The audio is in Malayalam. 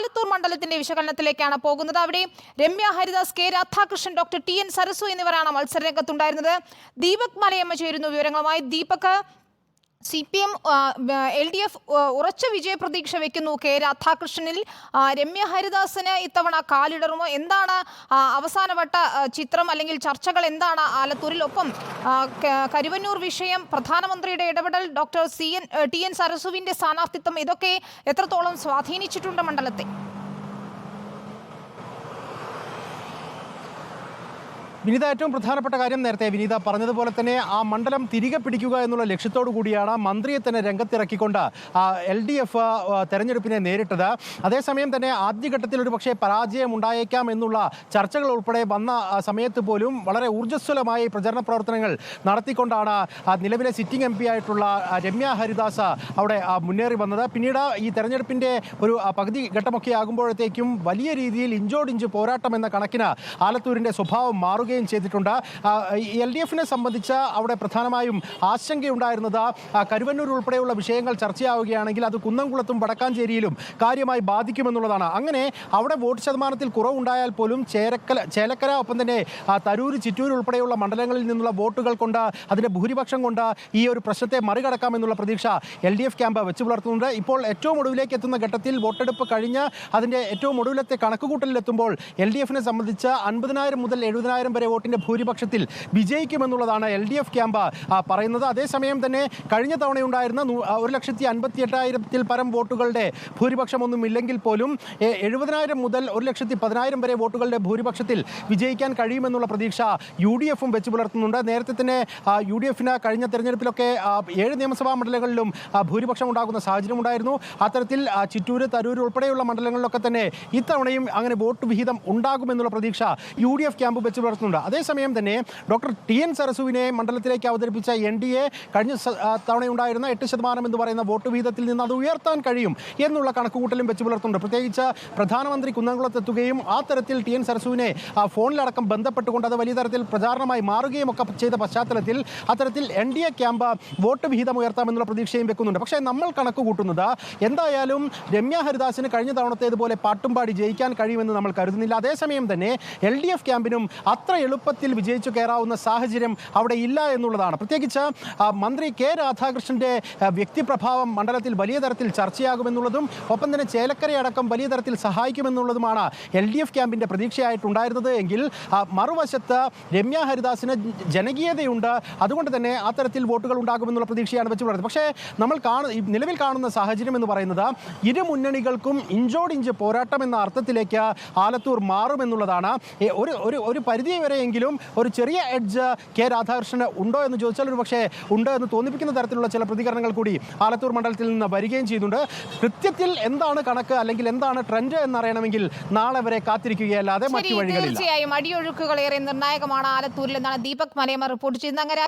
ആലത്തൂർ മണ്ഡലത്തിന്റെ വിശകലനത്തിലേക്കാണ് പോകുന്നത്. അവിടെ Ramya Haridas K Radhakrishnan doctor T N Sarasu എന്നിവരാണ് മത്സരരംഗത്തുണ്ടായിരുന്നത്. ദീപക് മലയമ്മ ചേരുന്നു വിവരങ്ങളുമായി. Deepak C P M L D F ഉറച്ച വിജയപ്രതീക്ഷ വെക്കുന്നു കെ രാധാകൃഷ്ണനിൽ. രമ്യ ഹരിദാസിന് ഇത്തവണ കാലിടറുമോ? എന്താണ് അവസാനവട്ട ചിത്രം അല്ലെങ്കിൽ ചർച്ചകൾ എന്താണ് ആലത്തൂരിൽ ഒപ്പം കരുവന്നൂർ വിഷയം പ്രധാനമന്ത്രിയുടെ ഇടപെടൽ doctor C N T N സരസുവിന്റെ സ്ഥാനാർത്ഥിത്വം ഇതൊക്കെ എത്രത്തോളം സ്വാധീനിച്ചിട്ടുണ്ട് മണ്ഡലത്തെ? വിനീത ഏറ്റവും പ്രധാനപ്പെട്ട കാര്യം നേരത്തെ വിനീത പറഞ്ഞതുപോലെ തന്നെ ആ മണ്ഡലം തിരികെ പിടിക്കുക എന്നുള്ള ലക്ഷ്യത്തോടു കൂടിയാണ് മന്ത്രിയെ തന്നെ രംഗത്തിറക്കിക്കൊണ്ട് എൽ ഡി എഫ് തെരഞ്ഞെടുപ്പിനെ നേരിട്ടത്. അതേസമയം തന്നെ ആദ്യഘട്ടത്തിൽ ഒരു പക്ഷേ പരാജയം ഉണ്ടായേക്കാം എന്നുള്ള ചർച്ചകൾ ഉൾപ്പെടെ വന്ന സമയത്ത് പോലും വളരെ ഊർജസ്വലമായി പ്രചരണ പ്രവർത്തനങ്ങൾ നടത്തിക്കൊണ്ടാണ് നിലവിലെ സിറ്റിംഗ് എം ആയിട്ടുള്ള രമ്യ ഹരിദാസ് അവിടെ മുന്നേറി വന്നത്. പിന്നീട് ഈ തെരഞ്ഞെടുപ്പിന്റെ ഒരു പകുതി ഘട്ടമൊക്കെ ആകുമ്പോഴത്തേക്കും വലിയ രീതിയിൽ ഇഞ്ചോടിഞ്ച് പോരാട്ടം എന്ന കണക്കിന് ആലത്തൂരിന്റെ സ്വഭാവം മാറുകയും ചെയ്തിട്ടുണ്ട്. എൽ ഡി എഫിനെ സംബന്ധിച്ച് അവിടെ പ്രധാനമായും ആശങ്കയുണ്ടായിരുന്നത് കരുവന്നൂർ ഉൾപ്പെടെയുള്ള വിഷയങ്ങൾ ചർച്ചയാവുകയാണെങ്കിൽ അത് കുന്നംകുളത്തും വടക്കാഞ്ചേരിയിലും കാര്യമായി ബാധിക്കുമെന്നുള്ളതാണ്. അങ്ങനെ അവിടെ വോട്ട് ശതമാനത്തിൽ കുറവുണ്ടായാൽ പോലും ചേരക്കല ചേലക്കര ഒപ്പം തന്നെ തരൂർ ചിറ്റൂർ ഉൾപ്പെടെയുള്ള മണ്ഡലങ്ങളിൽ നിന്നുള്ള വോട്ടുകൾ കൊണ്ട് അതിന്റെ ഭൂരിപക്ഷം കൊണ്ട് ഈ ഒരു പ്രശ്നത്തെ മറികടക്കാമെന്നുള്ള പ്രതീക്ഷ എൽ ഡി എഫ് ക്യാമ്പ് വെച്ചു പുലർത്തുന്നുണ്ട്. ഇപ്പോൾ ഏറ്റവും ഒടുവിലേക്ക് എത്തുന്ന ഘട്ടത്തിൽ വോട്ടെടുപ്പ് കഴിഞ്ഞ് അതിന്റെ ഏറ്റവും ഒടുവിലത്തെ കണക്കുകൂട്ടലിലെത്തുമ്പോൾ എൽ ഡി എഫിനെ സംബന്ധിച്ച് അൻപതിനായിരം മുതൽ എഴുപതിനായിരം വരെ വോട്ടിന്റെ ഭൂരിപക്ഷത്തിൽ വിജയിക്കുമെന്നുള്ളതാണ് എൽ ഡി എഫ് ക്യാമ്പ് പറയുന്നത്. അതേസമയം തന്നെ കഴിഞ്ഞ തവണയുണ്ടായിരുന്ന ഉണ്ടായിരുന്ന ഒരു ലക്ഷത്തി അൻപത്തി എട്ടായിരത്തിൽ പരം വോട്ടുകളുടെ ഭൂരിപക്ഷമൊന്നും ഇല്ലെങ്കിൽ പോലും എഴുപതിനായിരം മുതൽ ഒരു ലക്ഷത്തി പതിനായിരം വരെ വോട്ടുകളുടെ ഭൂരിപക്ഷത്തിൽ വിജയിക്കാൻ കഴിയുമെന്നുള്ള പ്രതീക്ഷ യു ഡി എഫും വെച്ച് പുലർത്തുന്നുണ്ട്. നേരത്തെ തന്നെ യു ഡി എഫിന് കഴിഞ്ഞ തെരഞ്ഞെടുപ്പിലൊക്കെ ഏഴ് നിയമസഭാ മണ്ഡലങ്ങളിലും ഭൂരിപക്ഷം ഉണ്ടാകുന്ന സാഹചര്യമുണ്ടായിരുന്നു. അത്തരത്തിൽ ആ, ചിറ്റൂര് തരൂർ ഉൾപ്പെടെയുള്ള മണ്ഡലങ്ങളിലൊക്കെ തന്നെ ഇത്തവണയും അങ്ങനെ വോട്ട് വിഹിതം ഉണ്ടാകുമെന്നുള്ള പ്രതീക്ഷ യു ഡി എഫ് ക്യാമ്പ് വെച്ച് പുലർത്തുന്നുണ്ട് അതേസമയം തന്നെ ഡോക്ടർ ടി എൻ സരസുവിനെ മണ്ഡലത്തിലേക്ക് അവതരിപ്പിച്ച എൻ ഡി എ കഴിഞ്ഞ തവണയുണ്ടായിരുന്ന എട്ട് ശതമാനം എന്ന് പറയുന്ന വോട്ട് വീതത്തിൽ നിന്ന് അത് ഉയർത്താൻ കഴിയും എന്നുള്ള കണക്കുകൂട്ടലും വെച്ച് പുലർത്തുന്നുണ്ട്. പ്രത്യേകിച്ച് പ്രധാനമന്ത്രി കുന്നംകുളത്തെത്തുകയും ആ തരത്തിൽ ടി എൻ സരസുവിനെ ഫോണിലടക്കം ബന്ധപ്പെട്ടുകൊണ്ട് അത് വലിയ തരത്തിൽ പ്രചാരണമായി മാറുകയും ഒക്കെ ചെയ്ത പശ്ചാത്തലത്തിൽ അത്തരത്തിൽ N D A camp vote വിഹിതം ഉയർത്താമെന്നുള്ള പ്രതീക്ഷയും വെക്കുന്നുണ്ട്. പക്ഷേ നമ്മൾ കണക്ക് കൂട്ടുന്നത് എന്തായാലും രമ്യ ഹരിദാസിന് കഴിഞ്ഞ തവണത്തേതുപോലെ പാട്ടും പാടി ജയിക്കാൻ കഴിയുമെന്ന് നമ്മൾ കരുതുന്നില്ല. അതേസമയം തന്നെ എൽ ഡി എഫ് ക്യാമ്പിനും അത്ര എളുപ്പത്തിൽ വിജയിച്ചു കയറാവുന്ന സാഹചര്യം അവിടെ ഇല്ല എന്നുള്ളതാണ്. പ്രത്യേകിച്ച് മന്ത്രി കെ രാധാകൃഷ്ണന്റെ ആ, വ്യക്തിപ്രഭാവം മണ്ഡലത്തിൽ വലിയ തരത്തിൽ ചർച്ചയാകുമെന്നുള്ളതും ഒപ്പം തന്നെ ചേലക്കര അടക്കം വലിയ തരത്തിൽ സഹായിക്കുമെന്നുള്ളതുമാണ് എൽ ഡി എഫ് ക്യാമ്പിന്റെ പ്രതീക്ഷയായിട്ടുണ്ടായിരുന്നത്. എങ്കിൽ ആ, മറുവശത്ത് രമ്യ ഹരിദാസിന് ജനകീയതയുണ്ട്. അതുകൊണ്ട് തന്നെ അത്തരത്തിൽ വോട്ടുകൾ ഉണ്ടാകുമെന്നുള്ള പ്രതീക്ഷയാണ് വെച്ച് പുലർത്തുന്നത് പക്ഷേ നമ്മൾ കാണു നിലവിൽ കാണുന്ന സാഹചര്യം എന്ന് പറയുന്നത് ഇരു മുന്നണികൾക്കും ഇഞ്ചോടിഞ്ച് പോരാട്ടം എന്ന അർത്ഥത്തിലേക്ക് ആലത്തൂർ മാറുമെന്നുള്ളതാണ്. ഒരു ഒരു പരിധി വരെയെങ്കിലും ഒരു ചെറിയ എഡ്ജ് കെ രാധാകൃഷ്ണന് ഉണ്ടോ എന്ന് ചോദിച്ചാൽ ഒരു പക്ഷേ ഉണ്ടോ എന്ന് തോന്നിപ്പിക്കുന്ന തരത്തിലുള്ള ചില പ്രതികരണങ്ങൾ കൂടി ആലത്തൂർ മണ്ഡലത്തിൽ നിന്ന് വരികയും ചെയ്യുന്നുണ്ട്. കൃത്യത്തിൽ എന്താണ് കണക്ക് അല്ലെങ്കിൽ എന്താണ് ട്രെൻഡ് എന്നറിയണമെങ്കിൽ നാളെ വരെ കാത്തിരിക്കുകയല്ലാതെ മറ്റു വഴികളില്ല. തീർച്ചയായും അടിയൊഴുക്കുകൾ ഏറെ നിർണായകമാണ് ആലത്തൂരിൽ എന്നാണ് ദീപക് മലയമ്മ റിപ്പോർട്ട് ചെയ്യുന്നത്. അങ്ങനെ